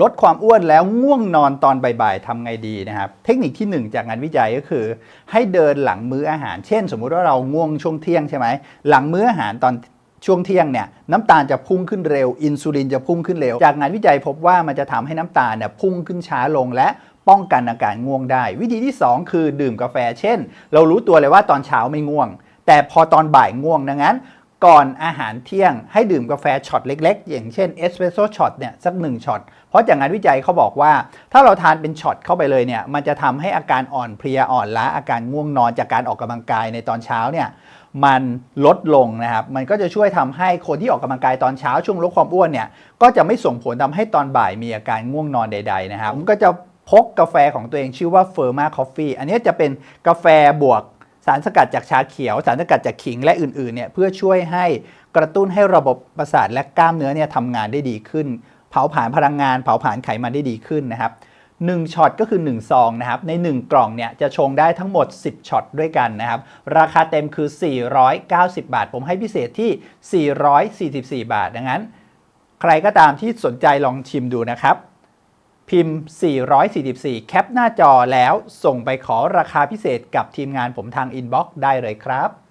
ลดความอ้วนแล้วง่วงนอนตอนบ่ายๆทำไงดีนะครับ เทคนิคที่ 1 จากงานวิจัยก็คือ ให้เดินหลังมื้ออาหาร เช่น สมมุติว่าเราง่วงช่วงเที่ยงใช่ไหมหลังมื้ออาหารตอนช่วงเที่ยงเนี่ยน้ำตาลจะพุ่งขึ้นเร็ว อินซูลินจะพุ่งขึ้นเร็ว จากงานวิจัยพบว่ามันจะทำให้น้ำตาลเนี่ยพุ่งขึ้นช้าลงและป้องกันอาการง่วงได้ วิธีที่ 2 คือดื่มกาแฟ เช่น เรารู้ตัวเลยว่าตอนเช้าไม่ง่วง แต่พอตอนบ่ายง่วงดังนั้น ก่อนอาหารเที่ยงให้ดื่มกาแฟช็อตเล็กๆ อย่างเช่นเอสเปรสโซ่ช็อตเนี่ยสักหนึ่งช็อต เพราะจากงานวิจัยเขาบอกว่า ถ้าเราทานเป็นช็อตเข้าไปเลยเนี่ยมันจะทำให้อาการอ่อนเพลียอ่อนล้าอาการง่วงนอนจากการออกกำลังกายในตอนเช้าเนี่ยมันลดลงนะครับ มันก็จะช่วยทำให้คนที่ออกกำลังกายตอนเช้าช่วงลดความอ้วนเนี่ยก็จะไม่ส่งผลทำให้ตอนบ่ายมีอาการง่วงนอนใด ๆ นะครับผมก็จะพกกาแฟของตัวเองชื่อว่า Firma Coffee อันนี้จะเป็นกาแฟบวก สารสกัดจากชาเขียว สารสกัดจากขิงและอื่นๆเนี่ยเพื่อช่วยให้กระตุ้นให้ระบบประสาทและกล้ามเนื้อเนี่ยทำงานได้ดีขึ้น เผาผลาญพลังงาน เผาผลาญไขมันได้ดีขึ้นนะครับ1ช็อตก็คือ 1 ซองนะครับ ใน 1 กล่องเนี่ยจะชงได้ทั้งหมด 10ช็อตด้วยกันนะครับ ราคาเต็มคือ 490 บาท ผมให้พิเศษที่ 444 บาท ดังนั้น ใครก็ตามที่สนใจลองชิมดูนะครับ พิมพ์ 444 แคปหน้าจอแล้วส่งไปขอราคาพิเศษกับทีมงานผมทางอินบ็อกซ์ได้เลยครับ